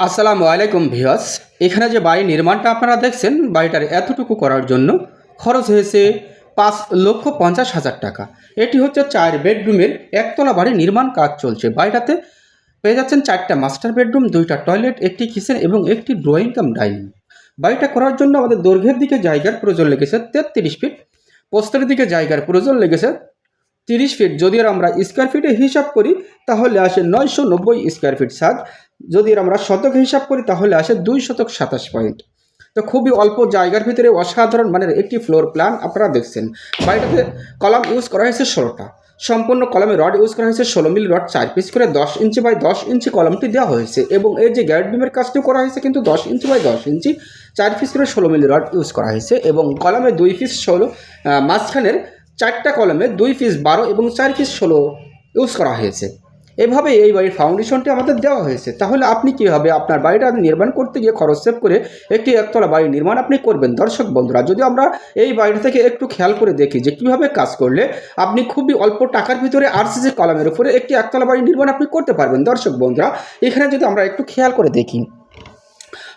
আসসালামু আলাইকুম ভিওয়াস এখানে যে বাড়ি নির্মাণটা আপনারা দেখছেন, বাড়িটার এতটুকু করার জন্য খরচ হয়েছে পাঁচ লক্ষ পঞ্চাশ হাজার টাকা। এটি হচ্ছে চার বেডরুমের একতলা বাড়ি নির্মাণ কাজ চলছে। বাড়িটাতে পেয়ে যাচ্ছেন চারটা মাস্টার বেডরুম, দুইটা টয়লেট, একটি কিচেন এবং একটি ড্রয়িং কাম ডাইনিং। বাড়িটা করার জন্য আমাদের দৈর্ঘ্যের দিকে জায়গার প্রয়োজন লেগেছে তেত্রিশ ফিট প্রস্তরের দিকে জায়গার প্রয়োজন লেগেছে তিরিশ ফিট। যদি আমরা স্কোয়ার ফিটে হিসাব করি, তাহলে আসে নয়শো নব্বই স্কোয়ার ফিট সাজ যদি আমরা শতক হিসাব করি, তাহলে আসে দুই শতক সাতাশ পয়েন্ট। তো খুবই অল্প জায়গার ভিতরে অসাধারণ মানের একটি ফ্লোর প্ল্যান আপনারা দেখছেন। বাড়িটাতে কলাম ইউজ করা হয়েছে ষোলোটা। সম্পূর্ণ কলমে রড ইউজ করা হয়েছে ষোলো মিল রড, চার পিস করে দশ ইঞ্চি বাই দশ ইঞ্চি কলমটি দেওয়া হয়েছে এবং এই যে গ্যারেট বিমের কাজটিও করা হয়েছে কিন্তু দশ ইঞ্চি বাই দশ ইঞ্চি, চার পিস করে ষোলো মিলি রড ইউজ করা হয়েছে এবং কলমে দুই পিস ষোলো মাঝখানের চারটা কলমে দুই পিস বারো এবং চার পিস ষোলো ইউজ করা হয়েছে। এভাবে এই বাড়ির ফাউন্ডেশনটি আমাদের দেওয়া হয়েছে। তাহলে আপনি কীভাবে আপনার বাড়িটা নির্মাণ করতে গিয়ে খরচ সেভ করে একটি একতলা বাড়ি নির্মাণ আপনি করবেন? দর্শক বন্ধুরা, যদি আমরা এই বাড়িটা থেকে একটু খেয়াল করে দেখি যে কীভাবে কাজ করলে আপনি খুবই অল্প টাকার ভিতরে আরসিসি কলামের উপরে একটি একতলা বাড়ি নির্মাণ আপনি করতে পারবেন। দর্শক বন্ধুরা, এখানে যদি আমরা একটু খেয়াল করে দেখি।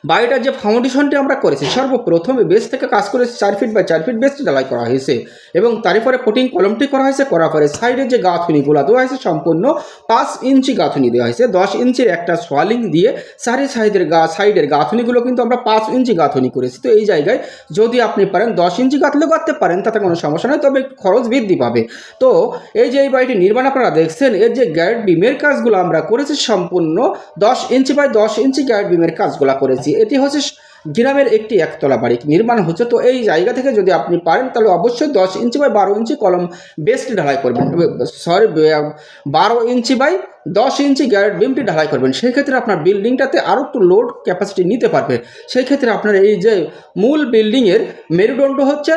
বাড়িটার যে ফাউন্ডেশনটি আমরা করেছি, সর্বপ্রথমে বেস থেকে কাজ করেছি চার ফিট বাই চার ফিট বেসটি ঢালাই করা হয়েছে। এবং তারপরে কোটিং কলমটি করা হয়েছে, করার পরে সাইডের যে গাঁথুনিগুলো দেওয়া হয়েছে সম্পূর্ণ পাঁচ ইঞ্চি গাঁথুনি দেওয়া হয়েছে। দশ ইঞ্চির একটা সোয়ালিং দিয়ে সারি সাইডের গা সাইডের গাঁথুনিগুলো কিন্তু আমরা পাঁচ ইঞ্চি গাঁথুনি করেছি। তো এই জায়গায় যদি আপনি পারেন, দশ ইঞ্চি গাঁথলেও গাঁথতে পারেন, তাতে কোনো সমস্যা নয় তবে খরচ বৃদ্ধি পাবে। তো এই যে এই বাড়িটি নির্মাণ আপনারা দেখছেন, এর যে গ্যারেট বিমের কাজগুলো আমরা করেছি, সম্পূর্ণ দশ ইঞ্চি বাই দশ ইঞ্চি গ্যারেট বিমের কাজগুলো করেছি। এটি হচ্ছে গ্রামের একটি একতলা বাড়ি নির্মাণ হচ্ছে। তো এই জায়গা থেকে যদি আপনি পারেন, তাহলে অবশ্যই দশ ইঞ্চি বাই বারো ইঞ্চি কলম বেস্ট ঢালাই করবেন। সরি বারো ইঞ্চি বাই দশ ইঞ্চি গ্যারেট বিমটি ঢালাই করবেন। সেই ক্ষেত্রে আপনার বিল্ডিংটাতে আরও একটু লোড ক্যাপাসিটি নিতে পারবে। সেই ক্ষেত্রে আপনার এই যে মূল বিল্ডিংয়ের মেরুদণ্ড হচ্ছে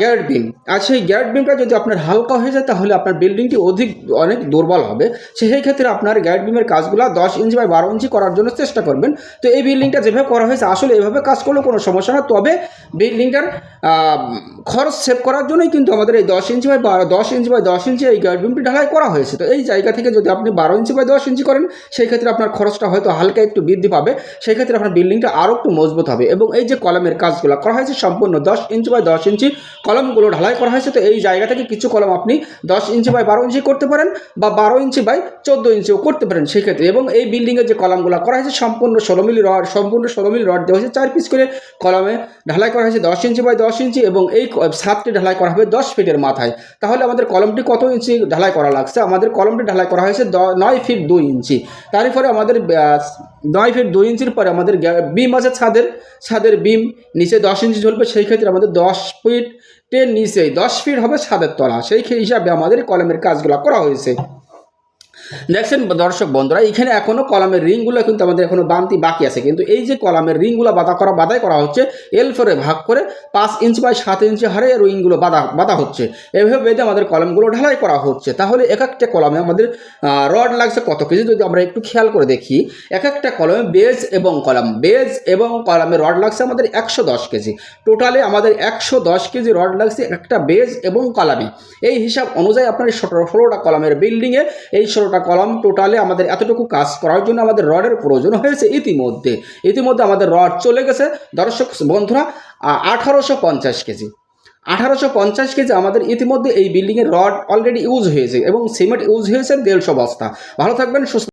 গ্যারেট বিম। আর সেই গ্যারেট বিমটা যদি আপনার হালকা হয়ে যায়, তাহলে আপনার বিল্ডিংটি অধিক, অনেক দুর্বল হবে। সেই ক্ষেত্রে আপনার গ্যারেট বিমের কাজগুলো দশ ইঞ্চি বাই বারো ইঞ্চি করার জন্য চেষ্টা করবেন। তো এই বিল্ডিংটা যেভাবে করা হয়েছে, আসলে এভাবে কাজ করলেও কোনো সমস্যা না। তবে বিল্ডিংটার খরচ সেভ করার জন্যই কিন্তু আমাদের এই দশ ইঞ্চি বাই বারো, দশ ইঞ্চি বাই দশ ইঞ্চি এই গ্যারেট বিমটি ঢালাই করা হয়েছে। তো এই জায়গা থেকে যদি আপনি বারো ইঞ্চি বাই দশ ইঞ্চি করেন, সেই ক্ষেত্রে আপনার খরচটা হয়তো হালকা একটু বৃদ্ধি পাবে। সেই ক্ষেত্রে আপনার বিল্ডিংটা আরও একটু মজবুত হবে। এবং এই যে কলমের কাজগুলো করা হয়েছে, সম্পূর্ণ দশ ইঞ্চি বাই দশ ইঞ্চি কলমগুলো ঢালাই করা হয়েছে। তো এই জায়গা থেকে কিছু কলম আপনি দশ ইঞ্চি বাই বারো ইঞ্চি করতে পারেন বা বারো ইঞ্চি বাই চোদ্দ ইঞ্চিও করতে পারেন সেক্ষেত্রে। এবং এই বিল্ডিংয়ের যে কলমগুলো করা হয়েছে, সম্পূর্ণ ষোলো মিলি রড, সম্পূর্ণ ষোলো মিলি রড দেওয়া হয়েছে। চার পিস করে কলমে ঢালাই করা হয়েছে দশ ইঞ্চি বাই দশ ইঞ্চি এবং এই ছাদটি ঢালাই করা হবে দশ ফিটের মাথায়। তাহলে আমাদের কলমটি কত ইঞ্চি ঢালাই করা লাগছে? আমাদের কলমটি ঢালাই করা হয়েছে নয় ফিট দুই ইঞ্চি। তারপরে আমাদের নয় ফিট দুই ইঞ্চির পরে আমাদের বিম আছে ছাদের ছাদের বিম নিচে দশ ইঞ্চি ঝুলবে। সেই ক্ষেত্রে আমাদের দশ ফিট টেন নিচে, দশ ফিট হবে ছাদের তলা। সেই হিসাবে আমাদের কলমের কাজগুলো করা হয়েছে। দেখছেন দর্শক বন্ধুরা, এখানে এখনও কলামের রিংগুলো কিন্তু আমাদের এখনও বানতি বাকি আছে। কিন্তু এই যে কলামের রিংগুলো বাধা করা, বাধাই করা হচ্ছে এল ফোরে ভাগ করে পাঁচ ইঞ্চ বাই সাত ইঞ্চি হারে রিংগুলো বাধা বাধা হচ্ছে। এভাবে বেঁধে আমাদের কলমগুলো ঢালাই করা হচ্ছে। তাহলে এক একটা কলমে আমাদের রড লাগছে কত কেজি? যদি আমরা একটু খেয়াল করে দেখি, এক একটা কলমে বেজ এবং কলম, বেজ এবং কলমে রড লাগছে আমাদের একশো দশ কেজি। টোটালে আমাদের একশো দশ কেজি রড লাগছে একটা বেজ এবং কলামে এই হিসাব অনুযায়ী আপনার ষোলো, ষোলোটা কলমের বিল্ডিংয়ে এই ষোলোটা কলম টোটালে আমাদের এতটুকু কাজ করার জন্য আমাদের রডের প্রয়োজন হয়েছে ইতিমধ্যে। ইতিমধ্যে আমাদের রড চলে গেছে। দর্শক বন্ধুরা আঠারোশো পঞ্চাশ কেজি। আঠারোশো পঞ্চাশ কেজি আমাদের ইতিমধ্যে এই বিল্ডিংয়ের রড অলরেডি ইউজ হয়েছে এবং সিমেন্ট ইউজ হয়েছে দেড়শো বস্তা। ভালো থাকবেন, সুস্থ